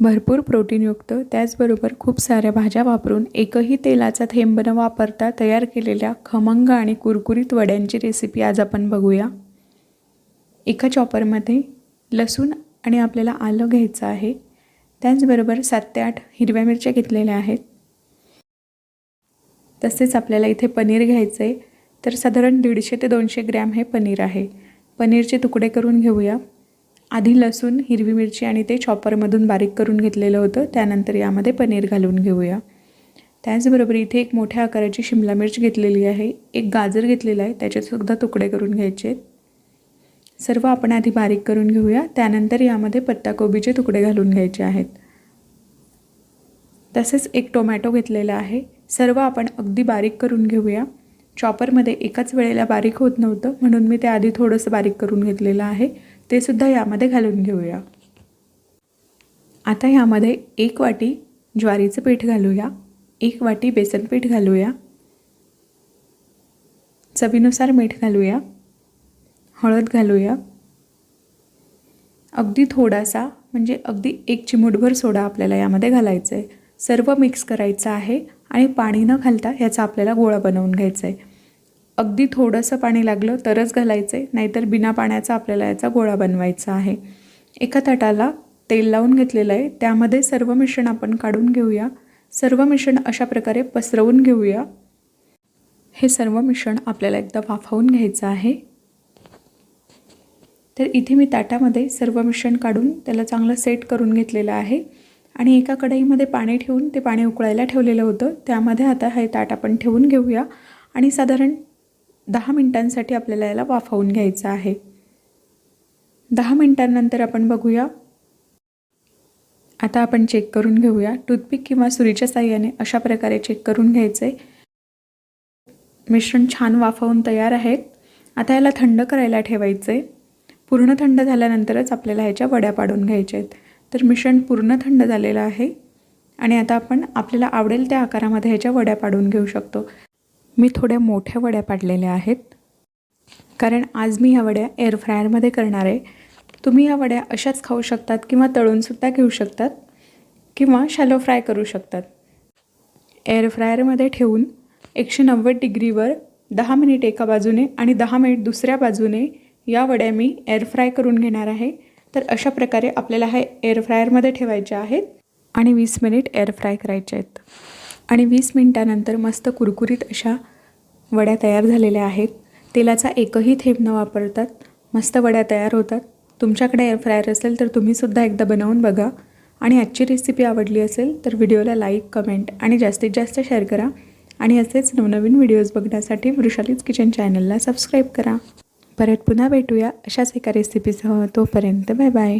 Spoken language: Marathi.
भरपूर प्रोटीनयुक्त त्याचबरोबर खूप साऱ्या भाज्या वापरून एकही तेलाचा थेंब न वापरता तयार केलेल्या खमंग आणि कुरकुरीत वड्यांची रेसिपी आज आपण बघूया. एका चॉपरमध्ये लसूण आणि आपल्याला आलं घ्यायचं आहे. त्याचबरोबर सात ते आठ हिरव्या मिरच्या घेतलेल्या आहेत. तसेच आपल्याला इथे पनीर घ्यायचं आहे तर साधारण दीडशे ते दोनशे ग्रॅम हे पनीर आहे. पनीरचे तुकडे करून घेऊया. आधी लसूण हिरवी मिरची आणि ते चॉपरमधून बारीक करून घेतलेलं होतं. त्यानंतर यामध्ये पनीर घालून घेऊया. त्याचबरोबर इथे एक मोठ्या आकाराची शिमला मिरच घेतलेली आहे. एक गाजर घेतलेला आहे. त्याचेसुद्धा तुकडे करून घ्यायचे सर्व आपण आधी बारीक करून घेऊया. त्यानंतर यामध्ये पत्ताकोबीचे तुकडे घालून घ्यायचे आहेत. तसेच एक टोमॅटो घेतलेला आहे. सर्व आपण अगदी बारीक करून घेऊया. चॉपरमध्ये एकाच वेळेला बारीक होत नव्हतं. म्हणून मी ते आधी थोडंसं बारीक करून घेतलेलं आहे. ते सुद्धा यामध्ये घालून घेऊया. आता यामध्ये एक वाटी ज्वारीचं पीठ घालूया एक वाटी बेसन पीठ घालूया चवीनुसार मीठ घालूया हळद घालूया. अगदी थोडासा म्हणजे अगदी एक चिमूटभर सोडा आपल्याला यामध्ये घालायचं आहे सर्व मिक्स करायचं आहे आणि पाणी न घालता ह्याचा आपल्याला गोळा बनवून घ्यायचा आहे अगदी थोडंसं पाणी लागलं तरच घालायचं आहे नाहीतर बिना पाण्याचा आपल्याला याचा गोळा बनवायचा आहे. एका ताटाला तेल लावून घेतलेलं आहे. त्यामध्ये सर्व मिश्रण आपण काढून घेऊया. सर्व मिश्रण अशा प्रकारे पसरवून घेऊया. हे सर्व मिश्रण आपल्याला एकदा वाफवून घ्यायचं आहे. तर इथे मी ताटामध्ये सर्व मिश्रण काढून त्याला चांगलं सेट करून घेतलेलं आहे. आणि एका कढईमध्ये पाणी ठेवून ते पाणी उकळायला ठेवलेलं होतं. त्यामध्ये आता हे ताट आपण ठेवून घेऊया. आणि साधारण दहा मिनटांसाठी आपल्याला याला वाफवून घ्यायचं आहे. दहा मिनटांनंतर आपण बघूया. आता आपण चेक करून घेऊया. टूथपिक किंवा सुरीच्या साह्याने अशा प्रकारे चेक करून घ्यायचं आहे मिश्रण छान वाफवून तयार आहेत. आता याला थंड करायला ठेवायचं आहे पूर्ण थंड झाल्यानंतरच आपल्याला ह्याच्या वड्या पाडून घ्यायच्या आहेत. तर मिश्रण पूर्ण थंड झालेलं आहे. आणि आता आपण आपल्याला आवडेल त्या आकारामध्ये ह्याच्या वड्या पाडून घेऊ शकतो. मी थोड्या मोठ्या वड्या पाडलेल्या आहेत. कारण आज मी ह्या वड्या एअर फ्रायरमध्ये करणार आहे. तुम्ही ह्या वड्या अशाच खाऊ शकतात किंवा तळूनसुद्धा घेऊ शकतात किंवा शॅलो फ्राय करू शकतात. एअर फ्रायरमध्ये ठेवून एकशे नव्वद डिग्रीवर दहा मिनिट एका बाजूने आणि दहा मिनिट दुसऱ्या बाजूने या वड्या मी एअर फ्राय करून घेणार आहे. तर अशा प्रकारे आपल्याला हे एअर फ्रायरमध्ये ठेवायचे आहेत आणि वीस मिनिट एअर फ्राय करायचे आहेत. आणि वीस मिनटानंतर मस्त कुरकुरीत अशा वड्या तयार झालेल्या आहेत. तेलाचा एकही थेंब न वापरतात. मस्त वड्या तयार होतात. तुमच्याकडे एअर फ्रायर असेल तर तुम्हीसुद्धा एकदा बनवून बघा. आणि आजची रेसिपी आवडली असेल तर व्हिडिओला लाईक कमेंट आणि जास्तीत जास्त शेअर करा. आणि असेच नवनवीन व्हिडिओज बघण्यासाठी वृषालीज किचन चॅनलला सबस्क्राईब करा. परत पुन्हा भेटूया अशाच एका रेसिपीसह तोपर्यंत बाय बाय